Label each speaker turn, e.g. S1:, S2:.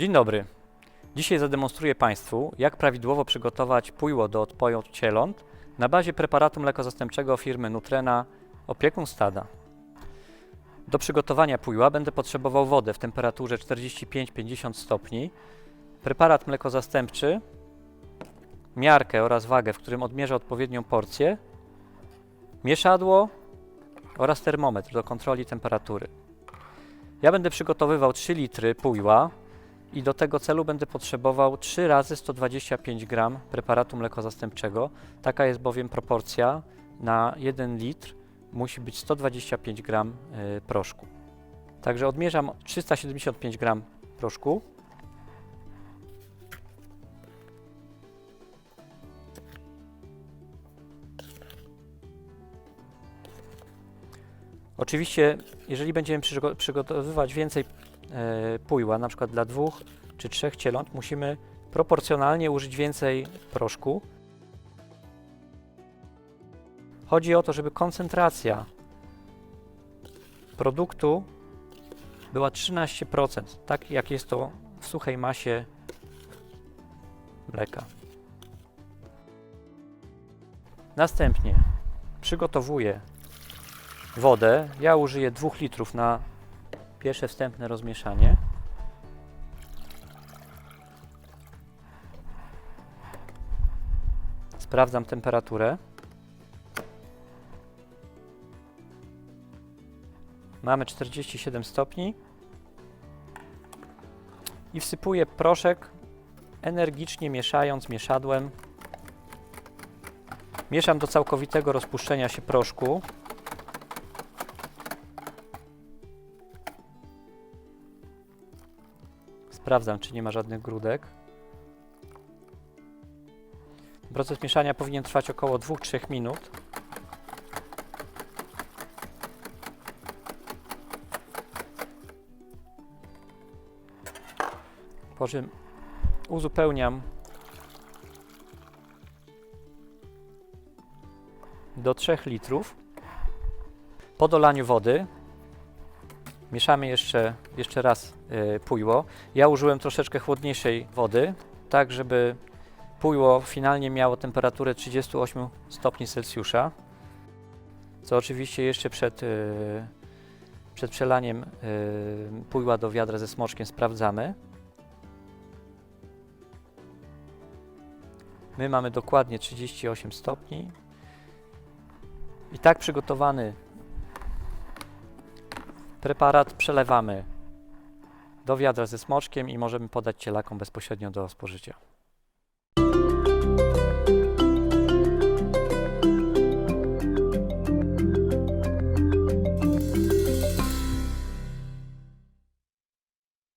S1: Dzień dobry. Dzisiaj zademonstruję Państwu, jak prawidłowo przygotować pójło do odpoju cieląt na bazie preparatu mleko-zastępczego firmy Nutrena Opiekun Stada. Do przygotowania pójła będę potrzebował wodę w temperaturze 45-50 stopni, preparat mleko-zastępczy, miarkę oraz wagę, w którym odmierzę odpowiednią porcję, mieszadło oraz termometr do kontroli temperatury. Ja będę przygotowywał 3 litry pójła i do tego celu będę potrzebował 3 razy 125 gram preparatu mleko-zastępczego. Taka jest bowiem proporcja na 1 litr musi być 125 gram y, proszku. Także odmierzam 375 gram proszku. Oczywiście, jeżeli będziemy przygo- przygotowywać więcej e, pójła, na przykład dla dwóch czy trzech cieląt, musimy proporcjonalnie użyć więcej proszku. Chodzi o to, żeby koncentracja produktu była 13%, tak jak jest to w suchej masie mleka. Następnie przygotowuję wodę. Ja użyję 2 litrów na pierwsze wstępne rozmieszanie. Sprawdzam temperaturę. Mamy 47 stopni. I wsypuję proszek, energicznie mieszając mieszadłem. Mieszam do całkowitego rozpuszczenia się proszku. Sprawdzam, czy nie ma żadnych grudek. Proces mieszania powinien trwać około 2-3 minut. Po czym uzupełniam do 3 litrów. Po dolaniu wody Mieszamy jeszcze, jeszcze raz y, pójło. Ja użyłem troszeczkę chłodniejszej wody, tak żeby pójło finalnie miało temperaturę 38 stopni Celsjusza, co oczywiście jeszcze przed, y, przed przelaniem y, pójła do wiadra ze smoczkiem sprawdzamy. My mamy dokładnie 38 stopni. I tak przygotowany Preparat przelewamy do wiadra ze smoczkiem i możemy podać cielakom bezpośrednio do spożycia.